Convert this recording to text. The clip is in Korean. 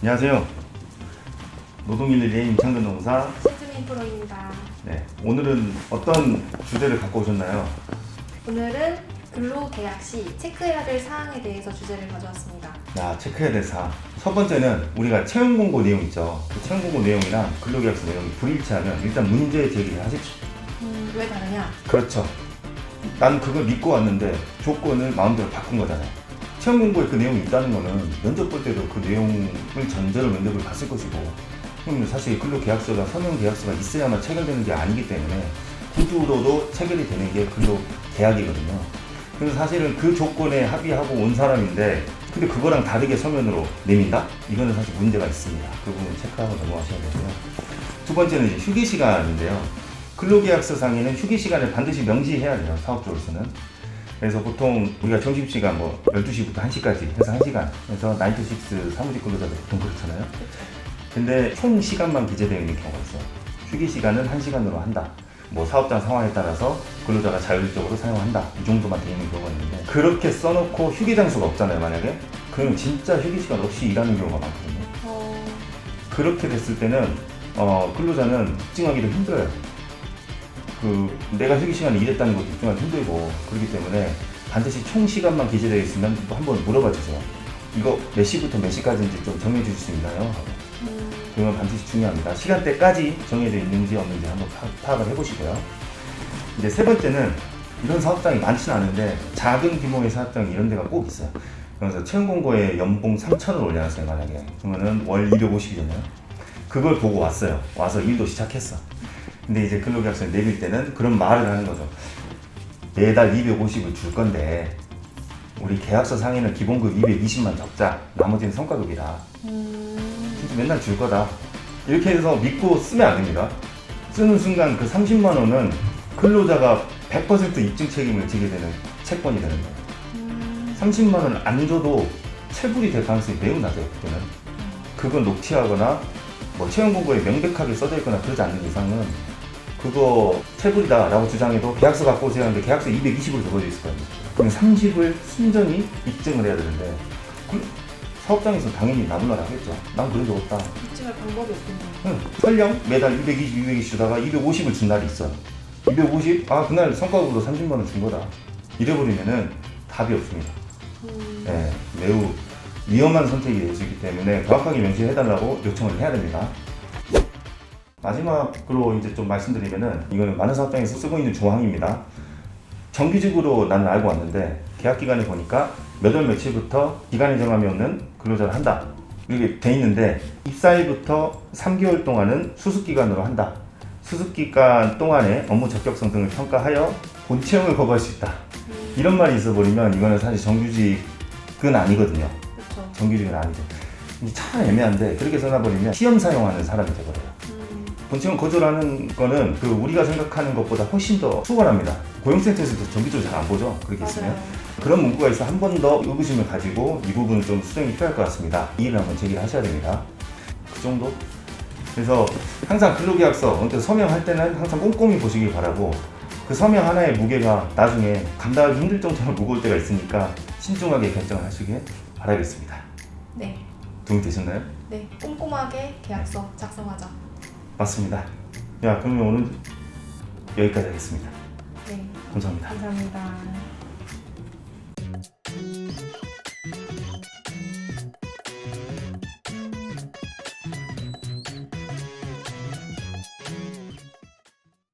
안녕하세요. 노동일일의 임창근 농사. 신주민 프로입니다. 네, 오늘은 어떤 주제를 갖고 오셨나요? 오늘은 근로계약 시 체크해야 될 사항에 대해서 주제를 가져왔습니다. 자, 체크해야 될 사항. 첫 번째는 우리가 채용 공고 내용 있죠. 그 채용 공고 내용이랑 근로계약서 내용이 불일치하면 일단 문제 제기를 하십시오. 음, 왜 다르냐? 그렇죠. 난 그걸 믿고 왔는데 조건을 마음대로 바꾼 거잖아요. 채용 공고에 그 내용이 있다는 거는 면접 볼 때도 그 내용을 전제로 면접을 갔을 것이고 그럼 사실 근로 계약서가 서명 계약서가 있어야만 체결되는 게 아니기 때문에 구두로도 체결이 되는 게 근로 계약이거든요. 그래서 사실은 그 조건에 합의하고 온 사람인데 근데 그거랑 다르게 서면으로 내민다? 이거는 사실 문제가 있습니다. 그 부분 체크하고 넘어가셔야 되고요. 두 번째는 휴게 시간인데요. 근로계약서 상에는 휴게 시간을 반드시 명시해야 돼요. 사업주로서는. 그래서 보통 우리가 점심시간 뭐 12시부터 1시까지 해서 1시간 그래서 9to6 사무직 근로자들 보통 그렇잖아요. 근데 총 시간만 기재되어 있는 경우가 있어요. 휴게 시간은 1시간으로 한다. 뭐 사업장 상황에 따라서 근로자가 자율적으로 사용한다. 이 정도만 되어 있는 경우가 있는데 그렇게 써놓고 휴게 장소가 없잖아요. 만약에 그럼 진짜 휴게 시간 없이 일하는 경우가 많거든요. 어, 그렇게 됐을 때는 어, 근로자는 입증하기도 힘들어요. 그 내가 휴게 시간에 일했다는 것도 입증하기 힘들고 그렇기 때문에 반드시 총 시간만 기재되어 있으면 또 한번 물어봐 주세요. 이거 몇 시부터 몇 시까지인지 좀 정해 주실 수 있나요? 하고. 음, 그러면 반드시 중요합니다. 시간대까지 정해져 있는지 없는지 한번 파, 파악을 해보시고요. 이제 세 번째는 이런 사업장이 많지는 않은데 작은 규모의 사업장이 이런 데가 꼭 있어요. 그래서 채용 공고에 연봉 3천을 올려놨어요 만약에 그러면은 월 250이잖아요. 그걸 보고 왔어요. 와서 일도 시작했어. 근데 이제 근로계약서를 내릴 때는 그런 말을 하는 거죠. 매달 250을 줄 건데 우리 계약서 상에는 기본급 220만 적자. 나머지는 성과급이다. 음, 진짜 맨날 줄 거다. 이렇게 해서 믿고 쓰면 안 됩니다. 쓰는 순간 그 30만 원은 근로자가 100% 입증 책임을 지게 되는 채권이 되는 거예요. 음, 30만 원 안 줘도 체불이 될 가능성이 매우 낮아요. 그때는 그걸 녹취하거나 뭐 채용 공고에 명백하게 써져 있거나 그러지 않는 이상은 그거 체불이다라고 주장해도 계약서 갖고 오세요 하는데 계약서 220을 적어져 있을 거예요. 그럼 30을 순전히 입증을 해야 되는데 그 사업장에서 당연히 나무라라 하겠죠. 난 그런 적 없다. 입증할 방법이 없군요. 응, 설령 매달 220, 220 주다가 250을 준 날이 있어. 250? 아, 그날 성과급으로 30만 원 준 거다. 이래버리면은 답이 없습니다. 음, 예, 매우 위험한 선택이 있기 때문에 정확하게 명시해달라고 요청을 해야 됩니다. 마지막으로 이제 좀 말씀드리면은 이거는 많은 사업장에서 쓰고 있는 조항입니다. 정규직으로 나는 알고 왔는데 계약 기간에 보니까 몇 월 며칠부터 기간이 정함이 없는 근로자를 한다. 이렇게 돼 있는데 입사일부터 3개월 동안은 수습 기간으로 한다. 수습 기간 동안에 업무 적격성 등을 평가하여 본 채용을 거부할 수 있다. 음, 이런 말이 있어 버리면 이거는 사실 정규직은 아니거든요. 그렇죠. 정규직은 아니죠. 참 애매한데 그렇게 써놔버리면 시험 사용하는 사람이 되거든요. 음, 본체험 거절하는 거는 그 우리가 생각하는 것보다 훨씬 더 수월합니다. 고용센터에서도 정규직으로 잘 안 보죠. 그렇게 있으면. 그런 문구가 있어 한 번 더 의구심을 가지고 이 부분은 좀 수정이 필요할 것 같습니다. 이의를 한번 제기를 하셔야 됩니다. 그 정도? 그래서 항상 근로계약서, 서명할 때는 항상 꼼꼼히 보시길 바라고 그 서명 하나의 무게가 나중에 감당하기 힘들 정도로 무거울 때가 있으니까 신중하게 결정을 하시길 바라겠습니다. 네, 도움 되셨나요? 네, 꼼꼼하게 계약서 작성하자. 맞습니다. 야, 그러면 오늘 여기까지 하겠습니다. 네, 감사합니다. 감사합니다.